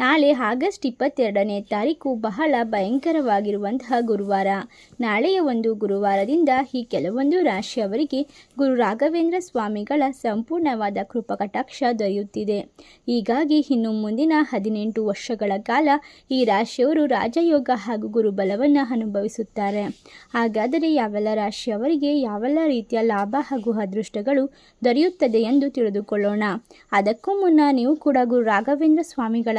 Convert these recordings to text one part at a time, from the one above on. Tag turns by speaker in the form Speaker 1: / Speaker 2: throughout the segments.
Speaker 1: ನಾಳೆ ಆಗಸ್ಟ್ ಇಪ್ಪತ್ತೆರಡನೇ ತಾರೀಕು ಬಹಳ ಭಯಂಕರವಾಗಿರುವಂತಹ ಗುರುವಾರ. ನಾಳೆಯ ಒಂದು ಗುರುವಾರದಿಂದ ಈ ಕೆಲವೊಂದು ರಾಶಿಯವರಿಗೆ ಗುರು ರಾಘವೇಂದ್ರ ಸ್ವಾಮಿಗಳ ಸಂಪೂರ್ಣವಾದ ಕೃಪಕಟಾಕ್ಷ ದೊರೆಯುತ್ತಿದೆ. ಹೀಗಾಗಿ ಇನ್ನು ಮುಂದಿನ ಹದಿನೆಂಟು ವರ್ಷಗಳ ಕಾಲ ಈ ರಾಶಿಯವರು ರಾಜಯೋಗ ಹಾಗೂ ಗುರುಬಲವನ್ನು ಅನುಭವಿಸುತ್ತಾರೆ. ಹಾಗಾದರೆ ಯಾವೆಲ್ಲ ರಾಶಿಯವರಿಗೆ ಯಾವೆಲ್ಲ ರೀತಿಯ ಲಾಭ ಹಾಗೂ ಅದೃಷ್ಟಗಳು ದೊರೆಯುತ್ತದೆ ಎಂದು ತಿಳಿದುಕೊಳ್ಳೋಣ. ಅದಕ್ಕೂ ಮುನ್ನ ನೀವು ಕೂಡ ಗುರು ರಾಘವೇಂದ್ರ ಸ್ವಾಮಿಗಳ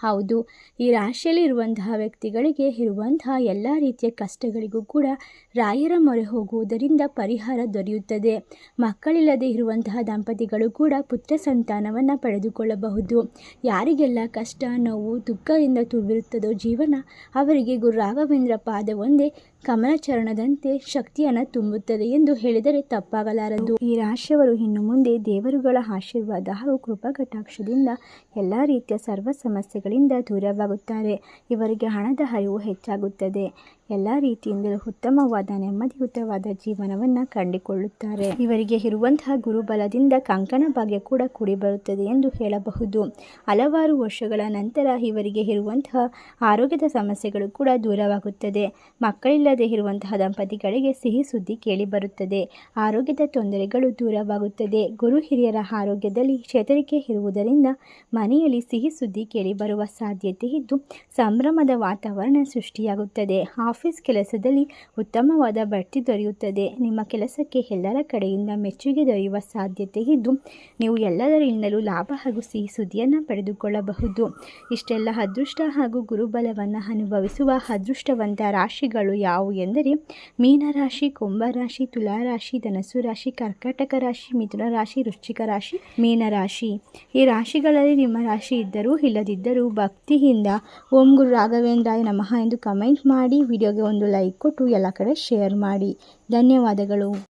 Speaker 1: ಹೌದು. ಈ ರಾಶಿಯಲ್ಲಿ ಇರುವಂತಹ ವ್ಯಕ್ತಿಗಳಿಗೆ ಇರುವಂತಹ ಎಲ್ಲ ರೀತಿಯ ಕಷ್ಟಗಳಿಗೂ ಕೂಡ ರಾಯರ ಮೊರೆ ಹೋಗುವುದರಿಂದ ಪರಿಹಾರ ದೊರೆಯುತ್ತದೆ. ಮಕ್ಕಳಿಲ್ಲದೆ ಇರುವಂತಹ ದಂಪತಿಗಳು ಕೂಡ ಪುತ್ರ ಸಂತಾನವನ್ನು ಪಡೆದುಕೊಳ್ಳಬಹುದು. ಯಾರಿಗೆಲ್ಲ ಕಷ್ಟ, ನೋವು, ದುಃಖದಿಂದ ತುಂಬಿರುತ್ತದೋ ಜೀವನ ಅವರಿಗೆ ಗುರು ರಾಘವೇಂದ್ರ ಪಾದವೊಂದೇ ಕಮಲಚರಣದಂತೆ ಶಕ್ತಿಯನ್ನು ತುಂಬುತ್ತದೆ ಎಂದು ಹೇಳಿದರೆ ತಪ್ಪಾಗಲಾರದು. ಈ ರಾಶಿಯವರು ಇನ್ನು ಮುಂದೆ ದೇವರುಗಳ ಆಶೀರ್ವಾದ ಹಾಗೂ ಕೃಪಕಟಾಕ್ಷದಿಂದ ಎಲ್ಲ ರೀತಿಯ ಸರ್ವ ಸಮಸ್ಯೆಗಳಿಂದ ದೂರವಾಗುತ್ತಾರೆ. ಇವರಿಗೆ ಹಣದ ಹರಿವು ಹೆಚ್ಚಾಗುತ್ತದೆ. ಎಲ್ಲ ರೀತಿಯಿಂದಲೂ ಉತ್ತಮವಾದ, ನೆಮ್ಮದಿಯುತವಾದ ಜೀವನವನ್ನು ಕಂಡುಕೊಳ್ಳುತ್ತಾರೆ. ಇವರಿಗೆ ಇರುವಂತಹ ಗುರುಬಲದಿಂದ ಕಂಕಣ ಭಾಗ್ಯ ಕೂಡ ಕೂಡಿ ಬರುತ್ತದೆ ಎಂದು ಹೇಳಬಹುದು. ಹಲವಾರು ವರ್ಷಗಳ ನಂತರ ಇವರಿಗೆ ಇರುವಂತಹ ಆರೋಗ್ಯದ ಸಮಸ್ಯೆಗಳು ಕೂಡ ದೂರವಾಗುತ್ತದೆ. ಮಕ್ಕಳಿಲ್ಲದೆ ಇರುವಂತಹ ದಂಪತಿಗಳಿಗೆ ಸಿಹಿ ಸುದ್ದಿ ಕೇಳಿ ಬರುತ್ತದೆ ಆರೋಗ್ಯದ ತೊಂದರೆಗಳು ದೂರವಾಗುತ್ತದೆ. ಗುರು ಹಿರಿಯರ ಆರೋಗ್ಯದಲ್ಲಿ ಚೇತರಿಕೆ ಇರುವುದರಿಂದ ಮನೆಯಲ್ಲಿ ಸಿಹಿ ಸುದ್ದಿ ಕೇಳಿ ಬರುವ ಸಾಧ್ಯತೆ ಇದ್ದು ಸಂಭ್ರಮದ ವಾತಾವರಣ ಸೃಷ್ಟಿಯಾಗುತ್ತದೆ. ಆಫೀಸ್ ಕೆಲಸದಲ್ಲಿ ಉತ್ತಮವಾದ ಬಡ್ತಿ ದೊರೆಯುತ್ತದೆ. ನಿಮ್ಮ ಕೆಲಸಕ್ಕೆ ಎಲ್ಲರ ಕಡೆಯಿಂದ ಮೆಚ್ಚುಗೆ ದೊರೆಯುವ ಸಾಧ್ಯತೆ ಇದ್ದು ನೀವು ಎಲ್ಲದರಿಂದಲೂ ಲಾಭ ಹಾಗೂ ಸಿಹಿ ಸುದ್ದಿಯನ್ನು ಪಡೆದುಕೊಳ್ಳಬಹುದು. ಇಷ್ಟೆಲ್ಲ ಅದೃಷ್ಟ ಹಾಗೂ ಗುರುಬಲವನ್ನು ಅನುಭವಿಸುವ ಅದೃಷ್ಟವಂತ ರಾಶಿಗಳು ಯಾವುವು ಎಂದರೆ ಮೀನರಾಶಿ, ಕುಂಭರಾಶಿ, ತುಲಾರಾಶಿ ಧನಸು ರಾಶಿ, ಕರ್ಕಾಟಕ ರಾಶಿ, ಮಿಥುನ ರಾಶಿ, ವೃಶ್ಚಿಕ ರಾಶಿ, ಮೀನರಾಶಿ. ಈ ರಾಶಿಗಳಲ್ಲಿ ನಿಮ್ಮ ರಾಶಿ ಇದ್ದರೂ ಇಲ್ಲದಿದ್ದರೂ ಭಕ್ತಿಯಿಂದ ಓಂ ಗುರು ರಾಘವೇಂದ್ರಾಯ ನಮಃ ಎಂದು ಕಮೆಂಟ್ ಮಾಡಿ, ವಿಡಿಯೋಗೆ ಒಂದು ಲೈಕ್ ಕೊಟ್ಟು ಎಲ್ಲ ಕಡೆ ಶೇರ್ ಮಾಡಿ. ಧನ್ಯವಾದಗಳು.